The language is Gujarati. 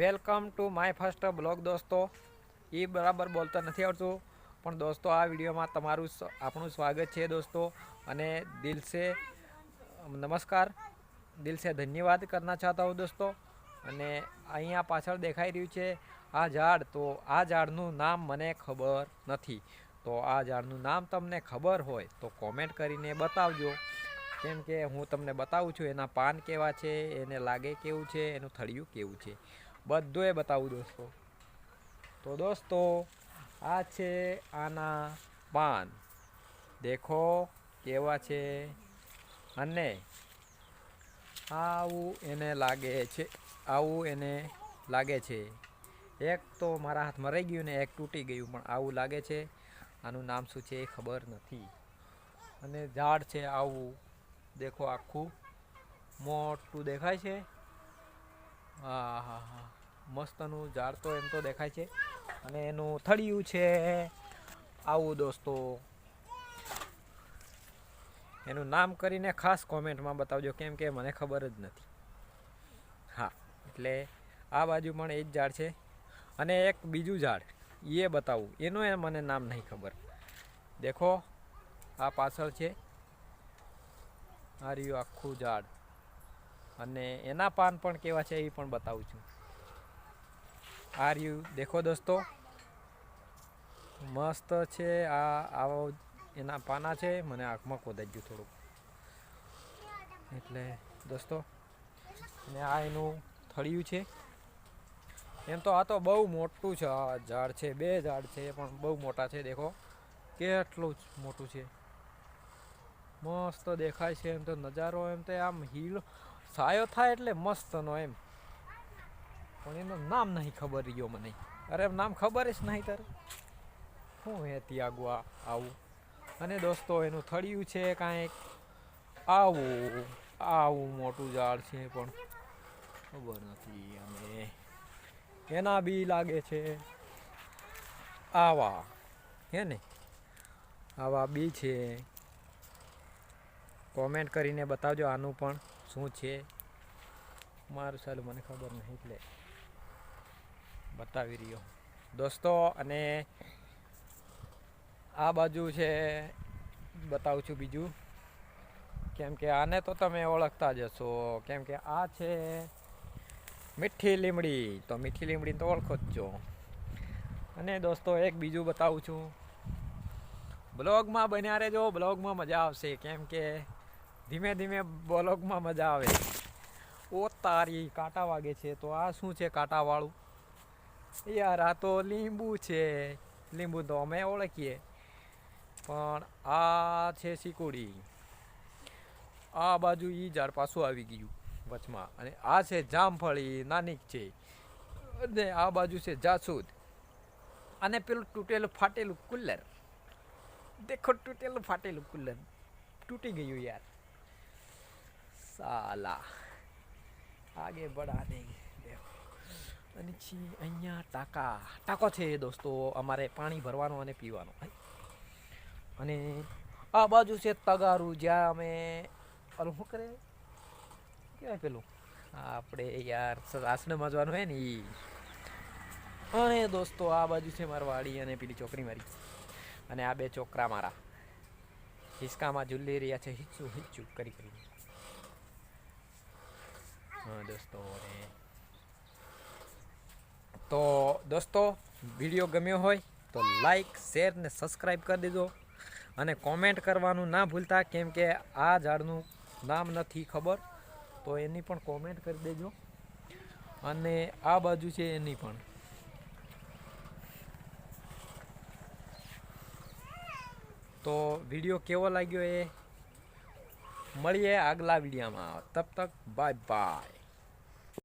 Welcome to my first blog દોસ્તો. એ બરાબર બોલતા નથી આવડતું પણ દોસ્તો, આ વિડીયોમાં તમારું આપણું સ્વાગત છે દોસ્તો. અને દિલ સે નમસ્કાર. દિલ સે ધન્યવાદ કરના ચાહતા હું દોસ્તો. અને અહીંયા પાછળ દેખાઈ રહ્યું છે આ ઝાડ. તો આ ઝાડનું નામ મને ખબર નથી. તો આ ઝાડનું નામ તમને ખબર હોય તો કોમેન્ટ કરીને બતાવજો. કેમ કે હું તમને બતાવું છું એના પાન કેવા છે, એને લાગે કેવું છે, એનું થળિયું કેવું છે. બધું એ બતાવું દોસ્તો. તો દોસ્તો, આ છે આના પાન. દેખો કેવા છે અને આવું એને લાગે છે, આવું એને લાગે છે. એક તો મારા હાથમાં રહી ગયું ને, એક તૂટી ગયું, પણ આવું લાગે છે. આનું નામ શું છે એ ખબર નથી. અને ઝાડ છે આવું. દેખો આખું મોટું દેખાય છે. હા હા હા. મસ્તનું ઝાડ તો એમ તો દેખાય છે. અને એનું થળિયું છે. આવું દોસ્તો. એનું નામ કરીને ખાસ કોમેન્ટમાં બતાવજો, કેમ કે મને ખબર જ નથી. હા, એટલે આ બાજુ પણ એ જ ઝાડ છે. અને એક બીજું ઝાડ એ બતાવું. એનું એ મને નામ નહીં ખબર. દેખો, આ પાછળ છે. આ રહ્યું આખું ઝાડ. અને એના પાન પણ કેવા છે એ પણ બતાવું છું. આ રહ્યું દેખો દોસ્તો. મસ્ત છે, આ, આવો એના પાના છે, મને આંખમાં ખોદાઈ ગયું થોડુંક. એટલે દોસ્તો, અને આ એનું થળિયું છે. એમ તો આ તો બહુ મોટું છે, આ ઝાડ છે, બે ઝાડ છે, પણ બહુ મોટા છે, દેખો. કેટલું જ મોટું છે. મસ્ત દેખાય છે, એમ તો નજારો એમ તો આમ હિલ સાયો થાય એટલે મસ્તનો એમ. પણ એનું નામ નહીં ખબર રહ્યો મને. અરે નામ ખબર જ નહીં તારે. શું હે ત્યાં આવું. અને દોસ્તો, એનું થળિયું છે કાંઈક. આવું આવું મોટું ઝાડ છે પણ. ખબર નથી અમે. એના બી લાગે છે. આવા. હે ને? આવા બી છે. કોમેન્ટ કરીને બતાવજો આનું પણ. શું છે? મારું સાલું મને ખબર નહીં એટલે બતાવી રહ્યો દોસ્તો, અને આ બાજુ છે, બતાવું છું બીજું. કેમ કે આને તો તમે ઓળખતા જ હશો. કેમ કે આ છે મીઠી લીમડી. તો મીઠી લીમડી તો ઓળખો જ છો. અને દોસ્તો, એક બીજું બતાવું છું. બ્લોગમાં બન્યા રહેજો. બ્લોગમાં મજા આવશે. કેમ કે ધીમે ધીમે બ્લોગમાં મજા આવે. ઓ તારી, કાંટા વાગે છે તો આ શું છે કાંટાવાળું? યાર, આ તો લીંબુ છે. લીંબુ તો અમે ઓળખીએ. પણ આ છે સિકોડી આ બાજુ ઈ ઝાડ પાછું આવી ગયું વચમાં. અને આ છે જામફળી નાનીક છે. અને આ બાજુ છે જાસૂદ. અને પેલું તૂટેલું ફાટેલું કુલર. દેખો, તૂટેલું ફાટેલું કુલર. તૂટી ગયું યાર. સાલા. આગે નહીં. દેખો. અને છી, અહીંયા ટાંકા ટાંકો છે દોસ્તો, અમારે પાણી ભરવાનું અને પીવાનું. અને આ બાજુ છે તગારું, જ્યાં અમે ઓલું શું કરે? કહેવાય પેલું? આપણે યાર આસને જવાનું હે ને એ અને દોસ્તો, આ બાજુ છે મારી વાડી અને પેલી છોકરી મારી. અને આ બે ચોકરા મારા. હિસકામાં ઝૂલી રહ્યા છે, હિચું હિચું, કરી કરી. હા દોસ્તો અને તો દોસ્તો, વીડિયો ગમ્યો હોય તો લાઈક, શેર ને સબસ્ક્રાઈબ કરી દેજો અને કોમેન્ટ કરવાનું ના ભૂલતા, કેમ કે આ ઝાડનું નામ નથી ખબર, તો એની પણ કોમેન્ટ કરી દેજો. અને આ બાજુ છે એની પણ. તો વીડિયો કેવો લાગ્યો એ? મળીએ આગલા વિડીયોમાં. તબ તક બાય બાય